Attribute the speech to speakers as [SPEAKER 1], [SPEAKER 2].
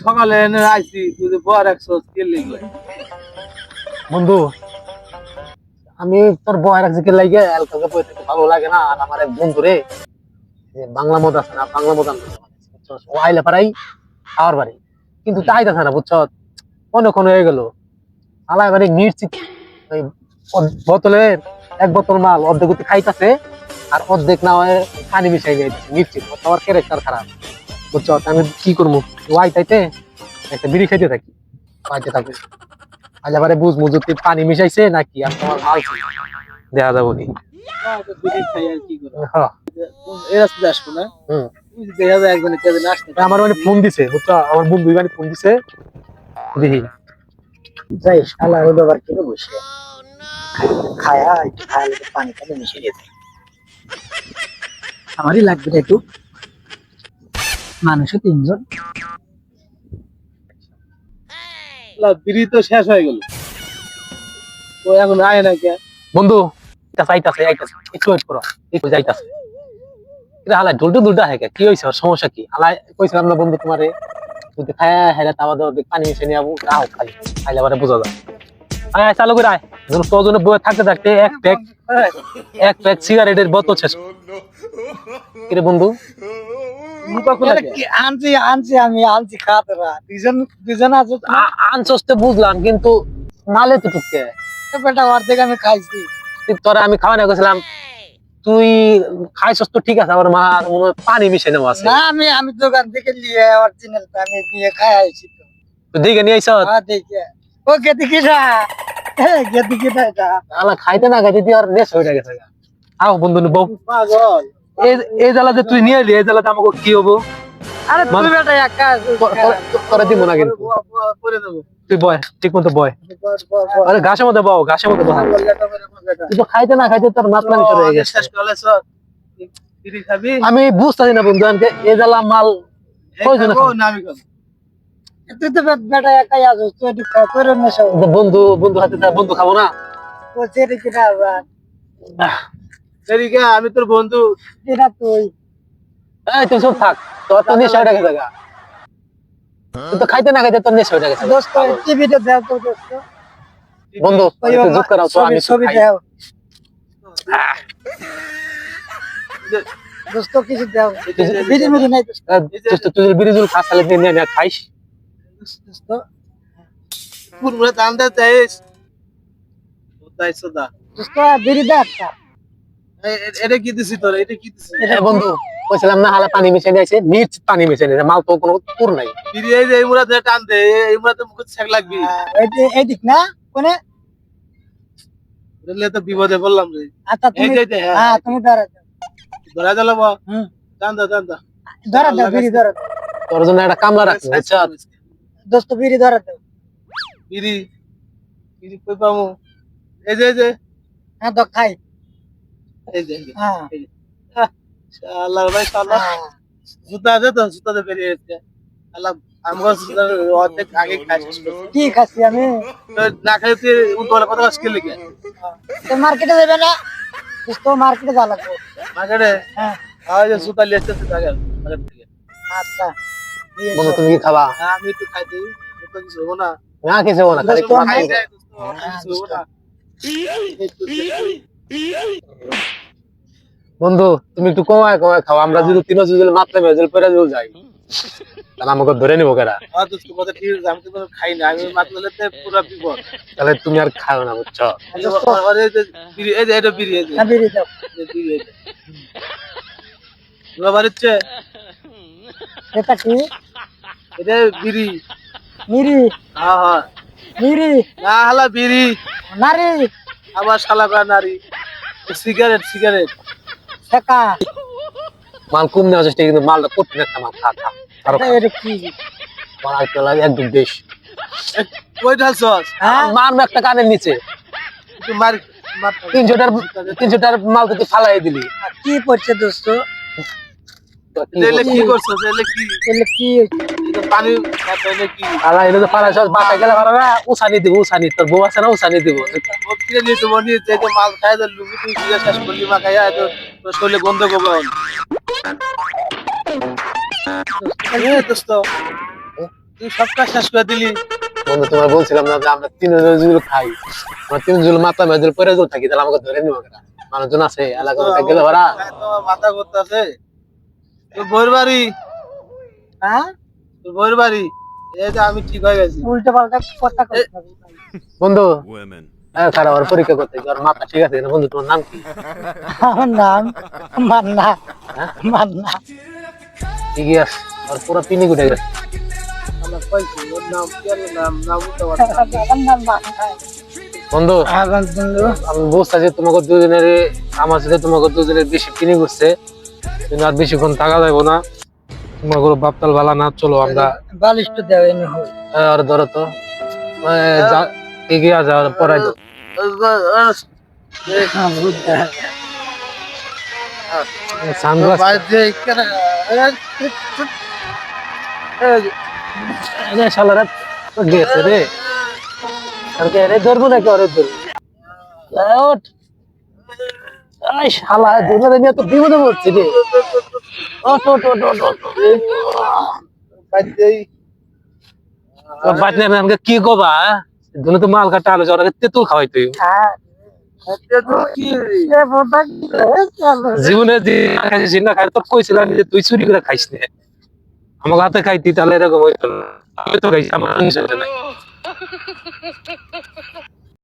[SPEAKER 1] সকালে এনে আইছি তুই যে বর একশো
[SPEAKER 2] বন্ধু আমি তোর বয়ের এলকাকে বই থেকে ভালো লাগে না আর আমার এক বন্ধু রে বাংলা মদ আছে না বাংলা মদ আনতে ও আইলে পারাই খাওয়ার বাড়ি। কিন্তু চাইতেছে না বুঝছ অনেকক্ষণ হয়ে গেল। আলাই বাড়ি মির্চি ওই বোতলের এক বোতল মাল অর্ধেক খাইতেছে আর অর্ধেক না হয় পানি মিশাই যাইতেছে মির্চি। তোমার ক্যারেক্টার খারাপ। বুঝছ আমি কি করব? ওয়াই তাইতে একটা বিড়ি খাইতে থাকি। পাইতে থাকবে আজ আবারে বুঝ পানি মিশাইছে নাকি আর তোমার মাল ছিল। দেখা যাব নি। হ্যাঁ,
[SPEAKER 1] না আসতে
[SPEAKER 2] আমার মানে ফোন দিছে বুঝছ? আমার বন্ধু মানে ফোন দিছে। দেখি।
[SPEAKER 3] যাই শালা ওই বাবার কেন বসে খায়া একটু খায়ালে তো পানি মিশে গেছে আমারই লাগবে রে একটু। মানুষও তিনজন।
[SPEAKER 1] বিড়ি তো শেষ হয়ে গেল। ও এখন আয় না কে?
[SPEAKER 2] বন্ধু এটা চাইতাছে আইতাছে। একটু ওয়েট করো একটু যাইতাছে। এটা দুলটা হেকে কি? হয়েছে ওর? সমস্যা কি? হালাই কইছিলাম না বন্ধু তোমারে যদি খায় হেরা তাবা দাও পানি মিশে নিয়ে আবু। তাও খাই খাইলে আবার বোঝা যায়। আয় আয় চালু করে আয়। তোজনে বয়ে থাকতে থাকতে এক প্যাক এক প্যাক সিগারেটের বোতল শেষ। কিরে বন্ধু?
[SPEAKER 1] খুলে
[SPEAKER 3] আনছি আনছি আমি আনছি খাতরা দুজন দুজন আছে
[SPEAKER 2] আনছস তো বুঝলাম কিন্তু মালে তো টুকতে
[SPEAKER 3] বেটা অর্ধেক আমি খাইছি।
[SPEAKER 2] তোরা আমি খাওয়া না গেছিলাম তুই খাইছস তো ঠিক আছে আবার মা মনে হয় পানি মিশে নেওয়া আছে।
[SPEAKER 3] না আমি আমি দোকান থেকে নিয়ে অরিজিনাল আমি নিয়ে খাই আইছি তো।
[SPEAKER 2] তুই দেখে নিয়ে আইছ
[SPEAKER 3] হ্যাঁ দেখে। ও গেদি কিটা গেদি কিটা এটা?
[SPEAKER 2] আলা খাইতে না খাইতে আর নেশ হয়ে গেছে। গা। আও বন্ধু বউ।
[SPEAKER 1] পাগল।
[SPEAKER 2] এই এই জ্বালা যে তুই নিয়ে এলি এই জ্বালাতে আমাকে কি হব?
[SPEAKER 3] আরে
[SPEAKER 2] মান-
[SPEAKER 3] তুই বেটা একা
[SPEAKER 2] তোর- তোরা দিব না কিন্তু।
[SPEAKER 1] করে
[SPEAKER 2] তুই বয় ঠিক মতো বয়। আরে ঘাসের মধ্যে বও ঘাসের মধ্যে
[SPEAKER 1] করে।
[SPEAKER 2] তুই তো খাইতে না খাইতে তোর মাতলা মিশে রয়ে গেছে। আমি বুঝতেছি না বন্ধু আমাকে এই জ্বালা মাল
[SPEAKER 1] এই
[SPEAKER 2] কয়জনে
[SPEAKER 1] খাব
[SPEAKER 2] খাবে?
[SPEAKER 1] না আমি খাব?
[SPEAKER 3] তুই তো বেটা একাই আছিস তুই একটু খা- নেশা
[SPEAKER 2] বন্ধু বন্ধু হাতে বন্ধু খাব না?
[SPEAKER 3] ও আবার।
[SPEAKER 1] এদিকে আমি তোর বন্ধু।
[SPEAKER 3] কিটা তুই।
[SPEAKER 2] এই তুই সব থাক। তোর তো নেশা হয়ে গেছে গা। তুই তো খাইতে না খাইতে তোর হয়ে গেছে
[SPEAKER 3] দোস্ত টিভিতে দেও তো দোস্ত।
[SPEAKER 2] বন্ধু
[SPEAKER 3] বাবা,
[SPEAKER 2] জোক করাও তো আমি
[SPEAKER 3] ছবি
[SPEAKER 2] খাই।
[SPEAKER 3] দোস্ত কিছু দেও বিড়ি মিড়ি নাই দোস্ত।
[SPEAKER 2] তুই তুই যদি বিরিজুল খাস তাহলে নিয়ে নিয়ে খাইস।
[SPEAKER 3] দোস্ত
[SPEAKER 1] পুরো দাম দে চাইস তাই সদা
[SPEAKER 3] দোস্ত বিড়ি দে একটা
[SPEAKER 1] এটা কি দিছি তোর? এটা কি দিছি?
[SPEAKER 2] বন্ধু কইছিলাম না হালা পানি মিশে নিয়েছে নিচ পানি মিশে নিয়েছে মাল তো কোনো পুর নাই।
[SPEAKER 1] এই যে এই ধরে টান দে এই- মুখে লাগবি।
[SPEAKER 3] আহ, এই- না কোনে?
[SPEAKER 1] তো বিপদে পড়লাম রে।
[SPEAKER 3] আচ্ছা তুমি
[SPEAKER 1] হ্যাঁ,
[SPEAKER 3] হ্যাঁ তুমি ধরে।
[SPEAKER 1] ধরা দিল টান দা টান দা।
[SPEAKER 3] ধরে দাও বিড়ি ধরে।
[SPEAKER 2] তোর জন্য একটা কামলা রাখছি বুঝছ?
[SPEAKER 3] দোস্ত বিড়ি ধরে দাও
[SPEAKER 1] বিড়ি বিড়ি কই পামু? এই যে এই যে।
[SPEAKER 3] হ্যাঁ তো খাই। হ্যাঁ।
[SPEAKER 1] শালা ভাই
[SPEAKER 3] হ্যাঁ।
[SPEAKER 1] জুতা আছে তো জুতাতে বেরিয়ে যাচ্ছে শালা আমার অর্ধেক আগে খাই
[SPEAKER 3] কি খাচ্ছি আমি?
[SPEAKER 1] না খাই তুই কথা লিখে
[SPEAKER 3] তো মার্কেটে যাবে না? দোস্ত মার্কেটে যা লাগবে।
[SPEAKER 1] মার্কেটে?
[SPEAKER 3] হ্যাঁ।
[SPEAKER 1] জুতা লিয়ে আসতেছে আগে মার্কেট থেকে।
[SPEAKER 3] আচ্ছা। নিয়ে
[SPEAKER 2] তুমি কি খাবা?
[SPEAKER 1] হ্যাঁ, আমি একটু খাই দিই। তো কিছু হব না।
[SPEAKER 2] না কিছু হব না খালি তোমার খাই
[SPEAKER 1] খাই দে, কিছু হব না।
[SPEAKER 2] বন্ধু তুমি একটু কমায় কমায় খাও। আমরা যদি তিন যদি মাত্রা মেজল পরে যদি যাই। তাহলে আমাকে ধরে নিবো কেরা
[SPEAKER 1] খাই না আমি পুরো বিপদ।
[SPEAKER 2] তাহলে তুমি আর খাও না বুঝছ?
[SPEAKER 1] এটা যে।
[SPEAKER 3] হ্যাঁ বাড়ি
[SPEAKER 1] হচ্ছে?
[SPEAKER 3] এটা কি?
[SPEAKER 1] এটা বিড়ি
[SPEAKER 3] মিরি।
[SPEAKER 1] হ্যাঁ হ্যাঁ।
[SPEAKER 3] মিরি।
[SPEAKER 1] না হালা বিড়ি
[SPEAKER 3] নারী।
[SPEAKER 1] আবার শালা নারী? Cigarette cigarette.
[SPEAKER 3] শেখা।
[SPEAKER 2] মাল কম নেওয়া চেষ্টা কিন্তু মালটা করতে একটা মাল খা খা। আরও।
[SPEAKER 3] এটা কি?
[SPEAKER 2] মাল আর লাগে একদম বেশ
[SPEAKER 1] কই ঢালছস
[SPEAKER 3] হ্যাঁ?
[SPEAKER 2] মারবো একটা কানের নিচে।
[SPEAKER 1] মার মার।
[SPEAKER 2] তিনশোটার তিনশোটার মাল তো তুই ফালাই দিলি।
[SPEAKER 3] কি পড়ছে দোস্ত?
[SPEAKER 2] কি বলব?
[SPEAKER 1] কি কি?
[SPEAKER 2] উসানি দিব উসানি তোর বউ আছে না উসানি দিব।
[SPEAKER 1] মাল তুই শেষ করলি মা খাইয়া তোর শরীরে গন্ধ করবে দোস্ত তুই সব কাজ শেষ করে দিলি।
[SPEAKER 2] বন্ধু তোমার বলছিলাম না যে আমরা তিনজন যদি খাই আমরা তিনজন মাথা মেজল পরে যদি থাকি তাহলে আমাকে ধরে নিব কেনা মানুষজন আছে এলাকা গেলে
[SPEAKER 1] তোমার মাথা করতে আছে তোর বাড়ি? হ্যাঁ? তোর বইয়ের বাড়ি। এই যে আমি ঠিক হয়ে গেছি।
[SPEAKER 3] উল্টো পাল্টা কথা কইতে হবে।
[SPEAKER 2] বন্ধু হ্যাঁ পরীক্ষা করতে ওর মাথা ঠিক আছে কিনা? বন্ধু তোমার নাম কি?
[SPEAKER 3] আমার নাম মান্না। মান্না।
[SPEAKER 2] ঠিকই আছে আর পুরো পিনি উঠে গেছে।
[SPEAKER 1] আমার কইছি ওর নাম কি আর নাম? নাম উঠতে
[SPEAKER 3] আমার নাম মান্না।
[SPEAKER 2] বন্ধু
[SPEAKER 3] আমার বন্ধু।
[SPEAKER 2] আমি বুঝতে যে তোমাকে দুজনের আমার সাথে তোমাকে দুজনের বেশি পিনি করছে কিন্তু আর বেশিক্ষণ থাকা যাব না। তোমাকে বাপতাল ভালা না চলো আমরা।
[SPEAKER 3] বালিশটা দেওয়া এনে হই
[SPEAKER 2] আর ধরো তো। এগিয়ে যাওয়ার পরে সানগ্লাস। রে শালারা গেছে রে। ধরবো নাকি ওরে ধরবো? শালা নিয়ে তো বিপদে পড়ছি রে। কি কবা দুনো তো মাল কাটা আলো ওরা তেঁতুল খাওয়াই তুই জীবনে খাইছিস না খাই তোর কইছিলাম যে তুই চুরি করে খাইস না আমার হাতে খাইতি তাহলে এরকম হইতো আমি তো খাইছি আমার